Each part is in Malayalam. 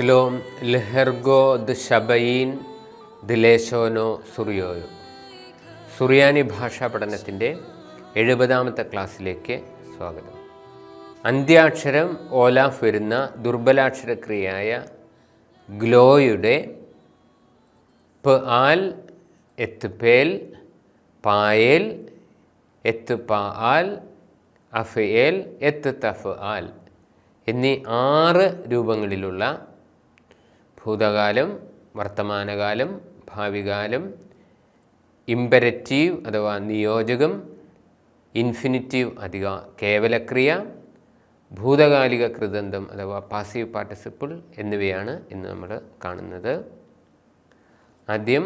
തോ ലഹർഗോ ദ് ഷബയീൻ ദിലേശോനോ സുറിയോയോ. സുറിയാനി ഭാഷാ പഠനത്തിന്റെ എഴുപതാമത്തെ ക്ലാസ്സിലേക്ക് സ്വാഗതം. അന്ത്യാക്ഷരം ഓലാഫ് വരുന്ന ദുർബലാക്ഷരക്രിയയായ ഗ്ലോയുടെ പ് ആൽ എത്ത് പേൽ പായേൽ എത്ത് പാ ആൽ അഫ് ഏൽ എത്ത് തഫ് ആൽ എന്നീ ആറ് രൂപങ്ങളിലുള്ള ഭൂതകാലം വർത്തമാനകാലം ഭാവികാലം ഇമ്പരറ്റീവ് അഥവാ നിയോജകം ഇൻഫിനിറ്റീവ് അധിക കേവലക്രിയ ഭൂതകാലിക കൃതന്തം അഥവാ പാസീവ് പാർട്ടിസിപ്പിൾ എന്നിവയാണ് ഇന്ന് നമ്മൾ കാണുന്നത്. ആദ്യം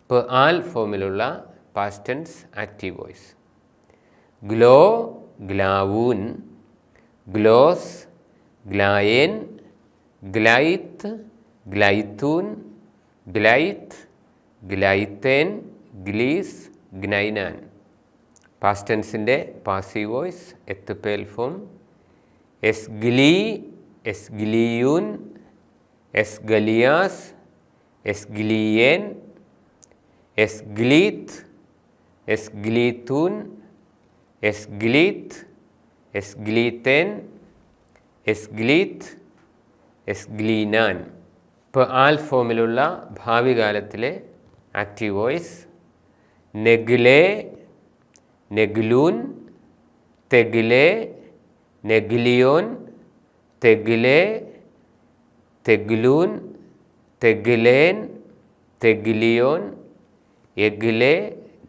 ഇപ്പോൾ ആൽ ഫോമിലുള്ള പാസ്റ്റൻസ് ആക്റ്റീവ് വോയിസ് ഗ്ലോ ഗ്ലാവൂൻ ഗ്ലോസ് ഗ്ലായേൻ ഗ്ലൈത്ത് ഗ്ലൈത്തൂൻ ഗ്ലൈത്ത് ഗ്ലൈത്തേൻ ഗ്ലീസ് ഗ്നൈനാൻ. പാസ്റ്റൻസിന്റെ പാസീവ് വോയിസ് എത്തുപേൽ ഫോം എസ് ഗ്ലീ എസ് ഗ്ലിയൂൻ എസ് ഗലിയാസ് എസ് ഗ്ലിയേൻ എസ് ഗ്ലീത്ത് എസ് ഗ്ലീത്തൂൻ എസ് ഗ്ലീത്ത് എസ് ഗ്ലീത്തേൻ എസ് ഗ്ലീത്ത് എസ് ഗ്ലീനാൻ ഇപ്പോൾ ആൽ ഫോമിലുള്ള ഭാവി കാലത്തിലെ ആക്റ്റീവ് വോയിസ് നെഗ്ലേ നെഗ്ലൂൻ തെഗ്ലേ നെഗ്ലിയോൻ തെഗ്ലേ തെഗ്ലൂൻ തെഗ്ലേൻ തെഗ്ലിയോൻ എഗ്ലേ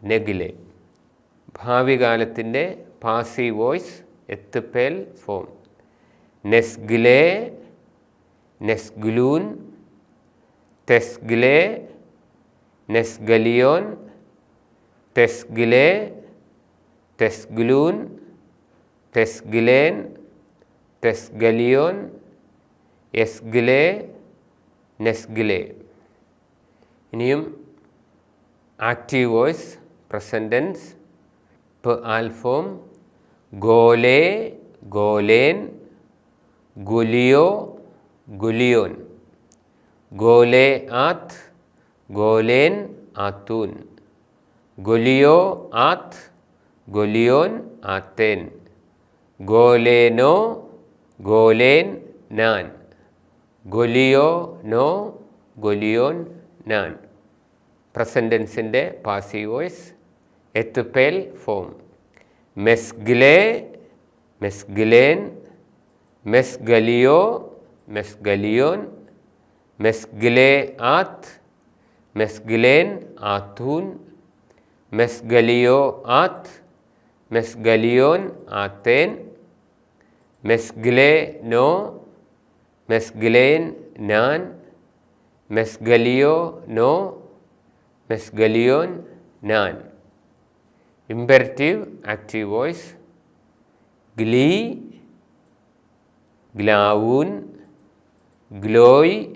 നെഗ്ലേ. ഭാവി കാലത്തിന്റെ പാസീവ് വോയിസ് എത്തുപേൽ ഫോം നെസ്ഗ്ലേ നെസ്ഗ്ലൂൻ തെസ്ഗ്ലേ നെസ്ഗലിയോൻ തെസ്ഗ്ലേ തെസ്ഗ്ലൂൻ തെസ്ഗ്ലേൻ തെസ്ഗലിയോൻ എസ്ഗ്ലേ നെസ്ഗ്ലേ. ഇനിയും ആക്റ്റീവ് വോയിസ് പ്രസന്റൻസ് ആൽഫോം ഗോലേ ഗോലേൻ ഗുലിയോ ഗുലിയോൻ. ഗോലേ ആത്ത് ഗോലേൻ ആത്തൂൻ. ഗൊലിയോ ആത്ത് ഗൊലിയോൻ ആത്തേൻ. ഗോലേനോ ഗോലേൻ നാൻ. ഗൊലിയോ നോ ഗൊലിയോൻ നാൻ. പ്രസന്റൻസിന്റെ പാസീവ് വോയ്സ് എത്തുപേൽ ഫോം. മെസ്ഗ്ലേ മെസ്ഗ്ലേൻ മെസ്ഗലിയോ മെസ്ഗലിയോൻ മെസ്ഗ്ലേ ആത്ത് മെസ്ഗ്ലേൻ ആത്തൂൻ മെസ്ഗലിയോ ആത്ത് മെസ്ഗലിയോൻ ആത്തേൻ മെസ്ഗ്ലേ നോ മെസ്ഗ്ലേൻ നാൻ മെസ്ഗലിയോ നോ മെസ്ഗലിയോൻ നാൻ ഇമ്പരറ്റീവ് ആക്റ്റീവ് വോയിസ് ഗ്ലീ ഗ്ലാവൂൻ ഗ്ലോയ്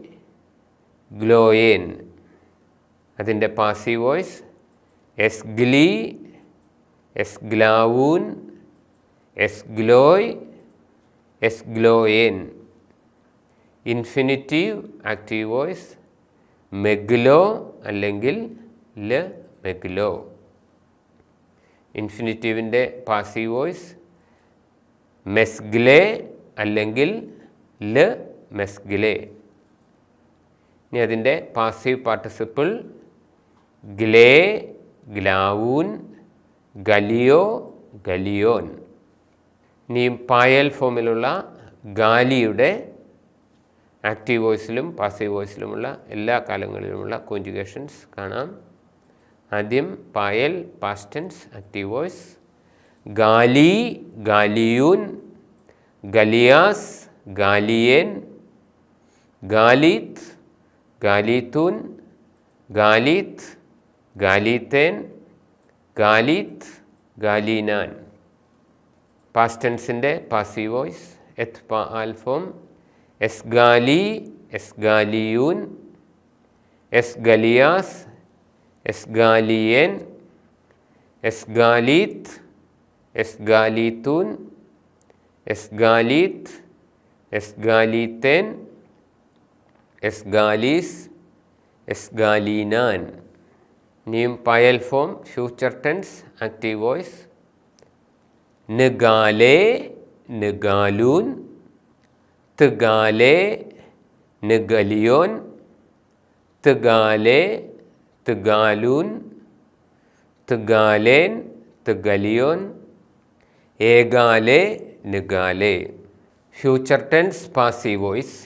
ഗ്ലോയേൻ. അതിന്റെ പാസീവ് വോയ്സ് എസ് ഗ്ലീ എസ് ഗ്ലാവൂൻ എസ് ഗ്ലോയ് എസ് ഗ്ലോയേൻ ഇൻഫിനിറ്റീവ് ആക്റ്റീവ് വോയ്സ് മെഗ്ലോ അല്ലെങ്കിൽ ല മെഗ്ലോ. ഇൻഫിനിറ്റീവിന്റെ പാസീവ് വോയ്സ് മെസ്ഗ്ലേ അല്ലെങ്കിൽ ല മെസ്ഗ്ലേ. ഇനി അതിന്റെ പാസീവ് പാർട്ടിസിപ്പിൾ ഗ്ലേ ഗ്ലാവൂൻ ഗലിയോ ഗലിയോൻ. ഇനി പായൽ ഫോമിലുള്ള ഗാലിയുടെ ആക്റ്റീവ് വോയിസിലും പാസീവ് വോയിസിലുമുള്ള എല്ലാ കാലങ്ങളിലുമുള്ള കോഞ്ചുഗേഷൻസ് കാണാം. ആദ്യം പായൽ പാസ്റ്റൻസ് ആക്റ്റീവ് വോയിസ് ഗാലി ഗാലിയൂൻ. ഗലിയാസ് ഗാലിയേൻ. ഗാലിത്ത് ഗാലീത്തൂൻ ഗാലീത്ത് ഗാലീത്തേൻ ഗാലീത്ത് ഗാലീനാൻ. പാസ്റ്റൻസിന്റെ പാസീവ് വോയിസ് എത്ത് പ ആൽഫോം എസ് ഗാലി എസ് ഗാലിയൂൻ എസ് ഗലിയാസ് എസ് ഗാലിയേൻ എസ് ഗാലീത്ത് എസ് ഗാലീത്തൂൻ എസ് ഗാലീത്ത് എസ്ഗാലിത്തേൻ എസ്ഗാലീസ് എസ്ഗാലീനാൻ ഇനിയും പയൽ form future tense active voice നിഗാലേ നിഗാലൂൻ തിഗാലേ നിഗലിയോൻ തിഗാലേ തിഗാലൂൻ തിഗാലേൻ തിഗലിയോൻ ഏകാലേ നിഗാലേ ഫ്യൂച്ചർ ടെൻസ് പാസീവ് വോയിസ്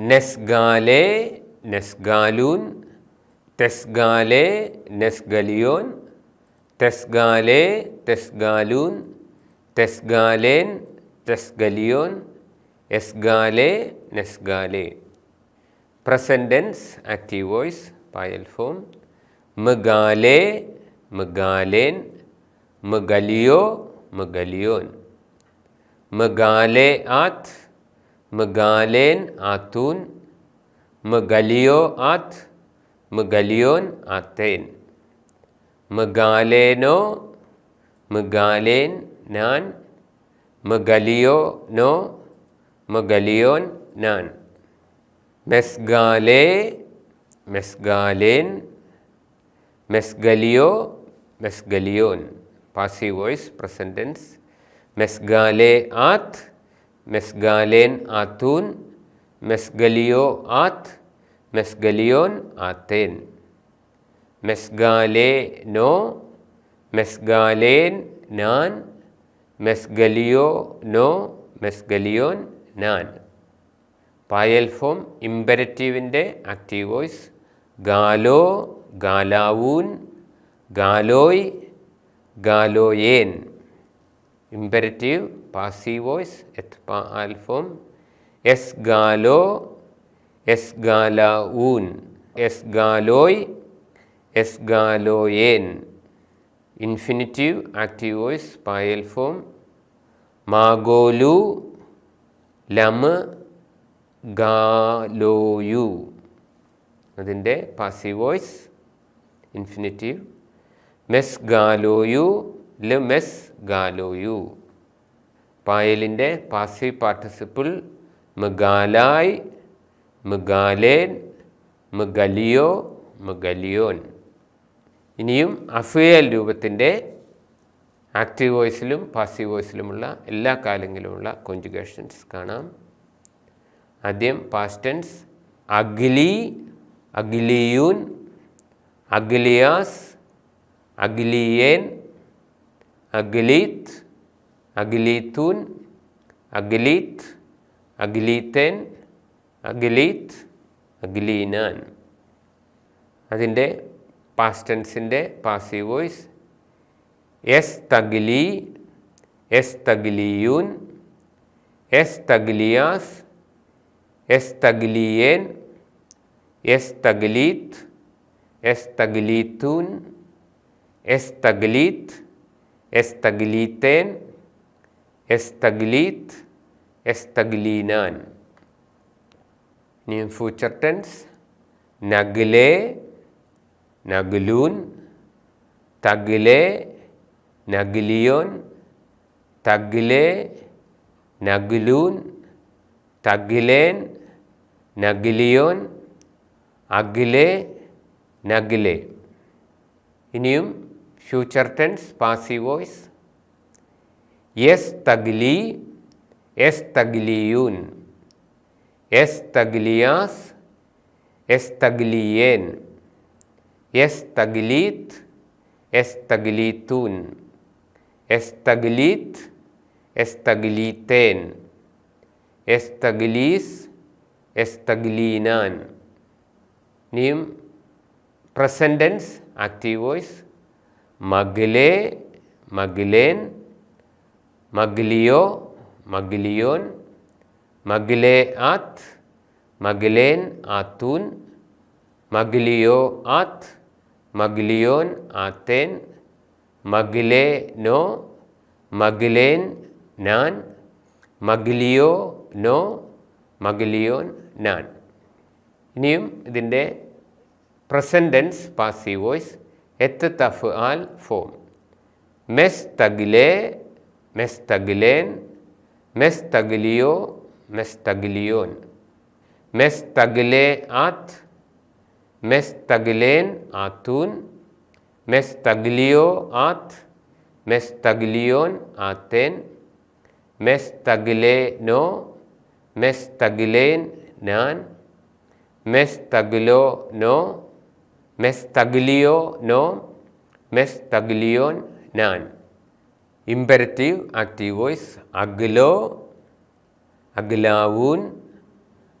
നെസ്ഗാലേ നെസ്ഗാലൂൻ തെസ്ഗാലേ നെസ്ഗലിയോൻ തെസ്ഗാലേ തെസ്ഗാലൂൻ തെസ്ഗാലേൻ തെസ്ഗലിയോൻ എസ്ഗാലേ നെസ്ഗാലേ. പ്രസന്റൻസ് ആക്റ്റീവ് വോയിസ് പായൽ ഫോം. മഗാലേ മഗാലേൻ മഗലിയോ മഗലിയോൻ. മഗാലേ ആത്ത് മഗാലേൻ ആത്തൂൻ മഗലിയോ ആത്ത് മഗലിയോൻ ആത്തേൻ മഗാലേനോ മഗാലേൻ ഞാൻ മഗലിയോ നോ മഗലിയോൻ ഞാൻ മെസ്ഗാലേ മെസ്ഗാലേൻ മെസ്ഗലിയോ മെസ്ഗലിയോൻ പാസീവ് വോയിസ് പ്രസന്റൻസ് മെസ്ഗാലേ ആത്ത് മെസ്ഗാലേൻ ആത്തൂൻ മെസ്ഗലിയോ ആത്ത് മെസ്ഗലിയോൻ ആത്തേൻ മെസ്ഗാലേ നോ മെസ്ഗാലേൻ നാൻ മെസ്ഗലിയോ നോ മെസ്ഗലിയോൻ നാൻ പായൽ ഫോം ഇമ്പരറ്റീവിന്റെ ആക്റ്റീവ് വോയിസ് ഗാലോ ഗാലാവൂൻ ഗാലോയ് ഗാലോയേൻ ഇമ്പരറ്റീവ് പാസീവ് വോയിസ് എത് പാൽ ആൽഫോം എസ് ഗാലോ എസ് ഗാല ഊൻ എസ് ഗാലോയ് എസ് ഗാലോയേൻ ഇൻഫിനിറ്റീവ് ആക്റ്റീവ് വോയിസ് പായൽ ഫോം മാഗോലു ലമ് ഗാലോയു അതിന്റെ പാസീവ് വോയിസ് ഇൻഫിനിറ്റീവ് മെസ് ഗാലോയു ലെസ് ഗാലോയു പായലിന്റെ പാസീവ് പാർട്ടിസിപ്പിൾ മഗാലായ് മഗാലേൻ മഗലിയോ മഗലിയോൻ. ഇനിയും അഫിയൽ രൂപത്തിന്റെ ആക്റ്റീവ് വോയിസിലും പാസീവ് വോയിസിലുമുള്ള എല്ലാ കാലങ്ങളിലുമുള്ള കോഞ്ചുഗേഷൻസ് കാണാം. ആദ്യം പാസ്റ്റൻസ് അഗ്ലി അഗ്ലിയൂൻ അഗ്ലിയാസ് അഗ്ലിയേൻ അഗ്ലീത്ത് അഗ്ലീത്തൂൻ അഗ്ലീത്ത് അഗ്ലീത്തേൻ അഗ്ലീത്ത് അഗ്ലീനാൻ അതിന്റെ പാസ്റ്റൻസിന്റെ പാസീവ് വോയിസ് എസ് തഗ്ലി എസ് തഗ്ലിയൂൻ എസ് തഗ്ലിയാസ് എസ് തഗ്ലിയേൻ എസ് തഗ്ലീത്ത് എസ് തഗ്ലീത്തൂൻ എസ് തഗ്ലീത്ത് എസ് തഗ്ലീത്തേൻ എസ് എസ്തഗ്ലീനാൻ. എസ് തഗ്ലീനാൻ ഇനിയും ഫ്യൂച്ചർ ടെൻസ് നഗ്ലേ നഗ്ലൂൻ. തഗ്ലേ നഗ്ലിയോൻ. തഗ്ലേ നഗ്ലൂൻ. തഗ്ലേൻ നഗ്ലിയോൻ. അഗ്ലേ നഗ്ലേ. ഇനിയും ഫ്യൂച്ചർ ടെൻസ് പാസി വോയിസ് യെസ് തഗ്ലി എസ് തഗ്ലിയൂൻ എസ് തഗ്ലിയാസ് എസ് തഗ്ലിയേൻ എസ് തഗ്ലീത്ത് എസ് തഗ്ലീത്തൂൻ എസ് തഗ്ലീത്ത് എസ് തഗ്ലീത്തേൻ എസ് മഗ്ലിയോ മഗ്ലിയോൻ മഗ്ലേ ആത്ത് മഗ്ലേൻ ആത്തൂൻ മഗ്ലിയോ ആത്ത് മഗ്ലിയോൻ ആത്തേൻ മഗ്ലേ നോ മഗ്ലേൻ നാൻ മഗ്ലിയോ നോ മഗ്ലിയോൻ നാൻ. ഇനിയും ഇതിന്റെ പ്രസന്റൻസ് പാസീവ് വോയിസ് എത്ത് തഫ് ആൽ ഫോം. മെസ് തഗ്ലേ മെസ് മെസ്തഗ്ലിയോ മെസ് തഗ്ലിയോ മെസ്തഗ്ലിയോൻ. മെസ്തഗ്ലേ ആത്ത് മെസ്തഗ്ലേൻ ആത്തൂൻ. മെസ്തഗ്ലിയോ ആത്ത് മെസ്തഗ്ലിയോൻ ആത്തേൻ. മെസ്തഗ്ലേ നോ മെസ്തഗ്ലേൻ ഞാൻ മെസ്തഗ്ലോ നോ മെസ്തഗ്ലിയോ നോ മെസ്തഗ്ലിയോൻ ഞാൻ ഇമ്പരറ്റീവ് ആക്റ്റീവ് വോയിസ് അഗ്ലോ അഗ്ലാവൂൻ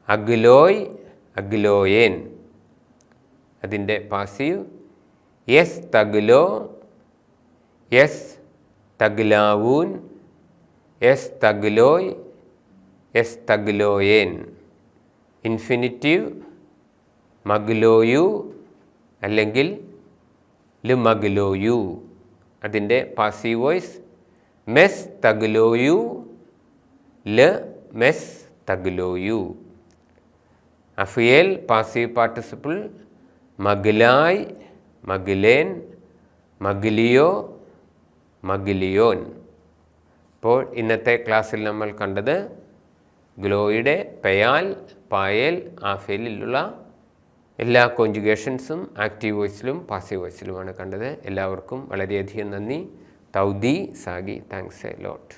അഗ്ലോയ് അഗ്ലോയേൻ അതിന്റെ പാസീവ് യെസ് തഗ്ലോ യെസ് തഗ്ലാവൂൻ യെസ് തഗ്ലോയ് യെസ് തഗ്ലോയേൻ ഇൻഫിനിറ്റീവ് മഗ്ലോയു അല്ലെങ്കിൽ ലു മഗ്ലോയു അതിന്റെ പാസീവ് വോയിസ് മെസ് തഗ്ലോയു ല മെസ് തഗ്ലോയു. അഫിയേൽ പാസീവ് പാർട്ടിസിപ്പിൾ മഗ്ലായ് മഗ്ലേൻ മഗ്ലിയോ മഗ്ലിയോൻ. ഇപ്പോൾ ഇന്നത്തെ ക്ലാസ്സിൽ നമ്മൾ കണ്ടത് ഗ്ലോയുടെ പെയാൽ പായൽ ആഫേലിലുള്ള എല്ലാ കോഞ്ചുഗേഷൻസും ആക്റ്റീവ് വോയിസിലും പാസീവ് വോയിസിലുമാണ് കണ്ടത്. എല്ലാവർക്കും വളരെയധികം നന്ദി. തൗദി സാഗി താങ്ക്സ് എ ലോട്ട്